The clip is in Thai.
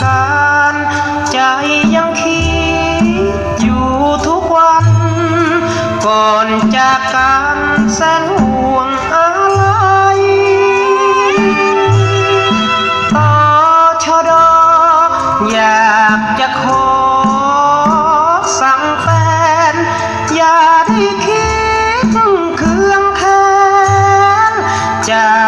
การ ใจยังคิดอยู่ทุกวัน ก่อนจากกันแสนห่วงอะไรต่อชดออยากจะขอสั่งแฟน อย่าได้คิดเครื่องแค้นจะ